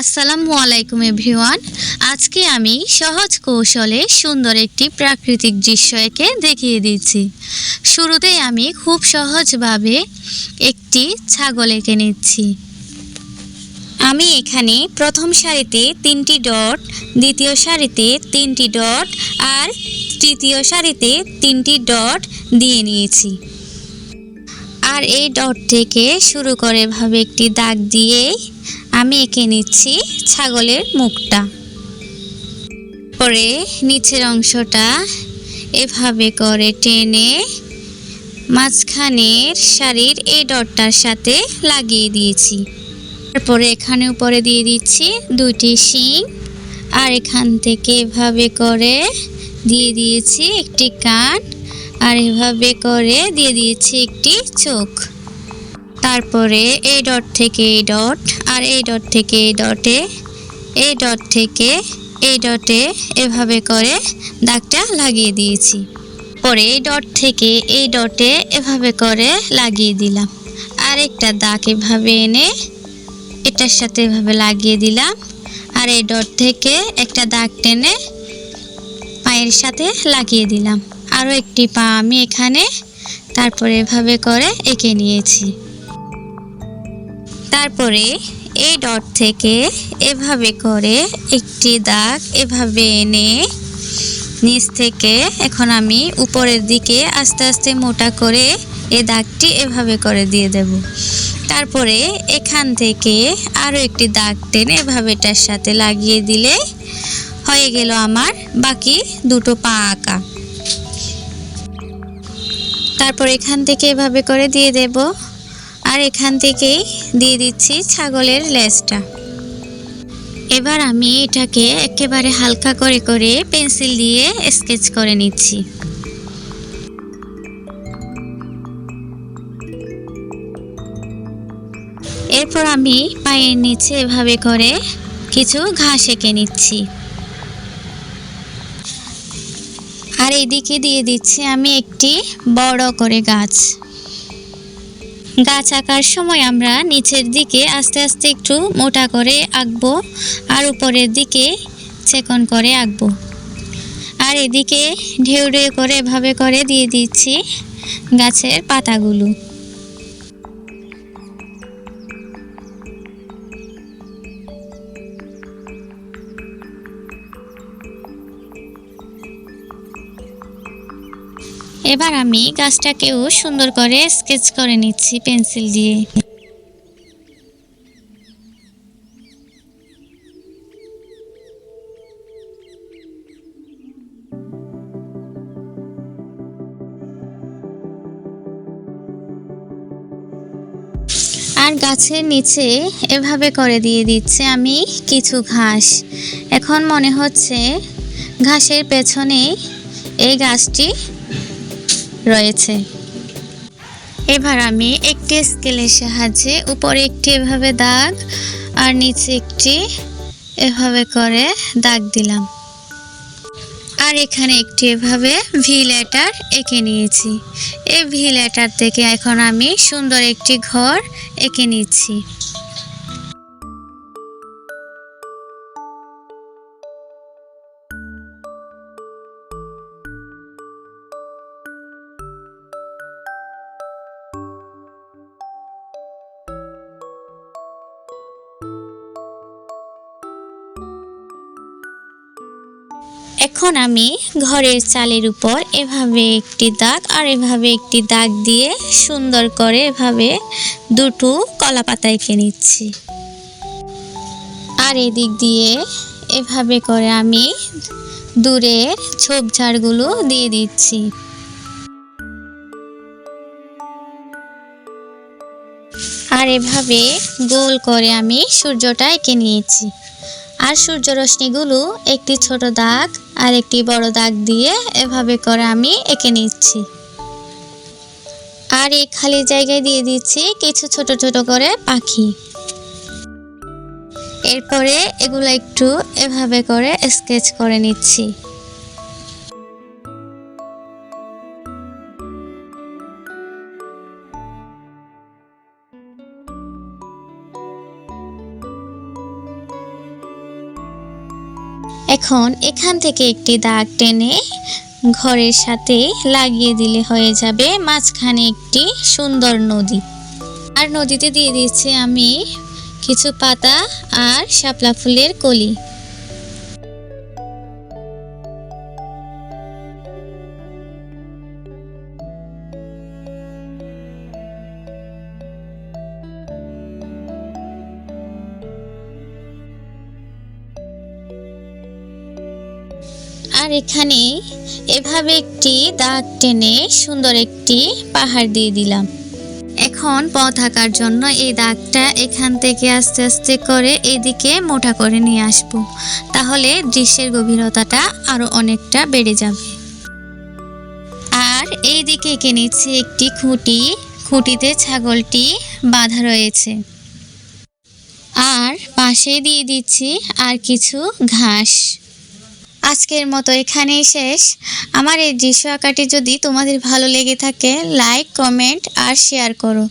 আসসালামু আলাইকুম এভরিওয়ান। আজকে আমি সহজ কৌশলে সুন্দর একটি প্রাকৃতিক দৃশ্য একে দেখিয়ে দিচ্ছি। শুরুতেই আমি খুব সহজভাবে একটি ছাগল এঁকে নিচ্ছি। আমি এখানে প্রথম সারিতে তিনটি ডট, দ্বিতীয় সারিতে তিনটি ডট আর তৃতীয় সারিতে তিনটি ডট দিয়ে নিয়েছি। আর এই ডট থেকে শুরু করে ভাবে একটি দাগ দিয়ে আমি এঁকে নিচ্ছি ছাগলের মুখটা। পরে নিচের অংশটা এভাবে করে টেনে মাঝখানের শাড়ির এই ডটটার সাথে লাগিয়ে দিয়েছি। তারপরে এখানে উপরে দিয়ে দিচ্ছি দুইটি শিং আর এখান থেকে এভাবে করে দিয়ে দিয়েছি একটি কান আর এভাবে করে দিয়ে দিয়েছি একটি চোখ। তারপরে এই ডট থেকে এই ডট, আর এই ডট থেকে এই ডটে এই ডট থেকে এই ডটে এভাবে করে দাগটা লাগিয়ে দিয়েছি। পরে এই ডট থেকে এই ডটে এভাবে করে লাগিয়ে দিলাম। আর একটা দাগ এভাবে এনে এটার সাথে এভাবে লাগিয়ে দিলাম। আর এই ডট থেকে একটা দাগ টেনে পায়ের সাথে লাগিয়ে দিলাম। আরও একটি পা আমি এখানে, তারপরে এভাবে করে এঁকে নিয়েছি। তারপরে এই ডট থেকে এভাবে করে একটি দাগ এভাবে এনে নিচ থেকে এখন আমি উপরের দিকে আস্তে আস্তে মোটা করে এ দাগটি এভাবে করে দিয়ে দেব। তারপরে এখান থেকে আরও একটি দাগ টেনে এভাবে এটার সাথে লাগিয়ে দিলে হয়ে গেল আমার বাকি দুটো পা আঁকা। তারপর এখান থেকে এভাবে করে দিয়ে দেব। আর এখান থেকেই দিয়ে দিচ্ছি ছাগলের লেজটা। এবার আমি এটাকে একেবারে হালকা করে করে পেন্সিল দিয়ে স্কেচ করে নিচ্ছি। এরপর আমি পায়ের নিচে এভাবে করে কিছু ঘাস এঁকে নিচ্ছি। আর এদিকে দিয়ে দিচ্ছি আমি একটি বড় করে গাছ। গাছ আঁকার সময় আমরা নিচের দিকে আস্তে আস্তে একটু মোটা করে আঁকবো আর উপরের দিকে চেকন করে আঁকবো। আর এদিকে ঢেউ ঢেউ করে এভাবে করে দিয়ে দিচ্ছি গাছের পাতাগুলো। এবার আমি গাছটাকেও সুন্দর করে স্কেচ করে নিচ্ছি পেন্সিল দিয়ে। আর গাছের নিচে এভাবে করে দিয়ে দিচ্ছে আমি কিছু ঘাস। এখন মনে হচ্ছে ঘাসের পেছনে এই গাছটি রয়েছে। এবার আমি একটি স্কেলের সাহায্যে উপরে একটি এভাবে দাগ আর নিচে একটি এভাবে করে দাগ দিলাম। আর এখানে একটি এভাবে ভি লেটার এঁকে নিয়েছি। এই ভি লেটার থেকে এখন আমি সুন্দর একটি ঘর এঁকে নিচ্ছি। এখন আমি ঘরের চালের উপর এভাবে একটি দাগ আর এভাবে একটি দাগ দিয়ে সুন্দর করে এভাবে দুটো কলা পাতা এঁকে নিচ্ছি। আর এদিক দিয়ে এভাবে করে আমি দূরে ঝোপঝাড়গুলো দিয়ে দিচ্ছি। আর এভাবে গোল করে আমি সূর্যটা এঁকে নিয়েছি। আর সূর্য রশ্মিগুলো একটি ছোট দাগ আর একটি বড় দাগ দিয়ে এভাবে করে আমি এঁকে নিচ্ছি। আর এই খালি জায়গায় দিয়ে দিচ্ছি কিছু ছোট ছোট করে পাখি। এরপরে এগুলো একটু এভাবে করে স্কেচ করে নিচ্ছি। এখন এখান থেকে একটি দাগ টেনে ঘরের সাথে লাগিয়ে দিলে হয়ে যাবে মাঝখানে একটি সুন্দর নদী। আর নদীতে দিয়ে দিচ্ছি আমি কিছু পাতা আর শাপলা ফুলের কলি। আর এখানে এভাবে একটি দাগ টেনে সুন্দর একটি পাহাড় দিয়ে দিলাম। এখন পথ আঁকার জন্য এই দাগটা এখান থেকে আস্তে আস্তে করে এদিকে মোটা করে নিয়ে আসব। তাহলে দৃশ্যের গভীরতাটা আরও অনেকটা বেড়ে যাবে। আর এই দিকে এঁকে নিচ্ছি একটি খুঁটি। খুঁটিতে ছাগলটি বাঁধা রয়েছে। আর পাশে দিয়ে দিচ্ছি আর কিছু ঘাস। আজকের মতো এখানেই শেষ। আমার এই দৃশ্য আঁকাটি যদি তোমাদের ভালো লেগে থাকে লাইক কমেন্ট আর শেয়ার করো।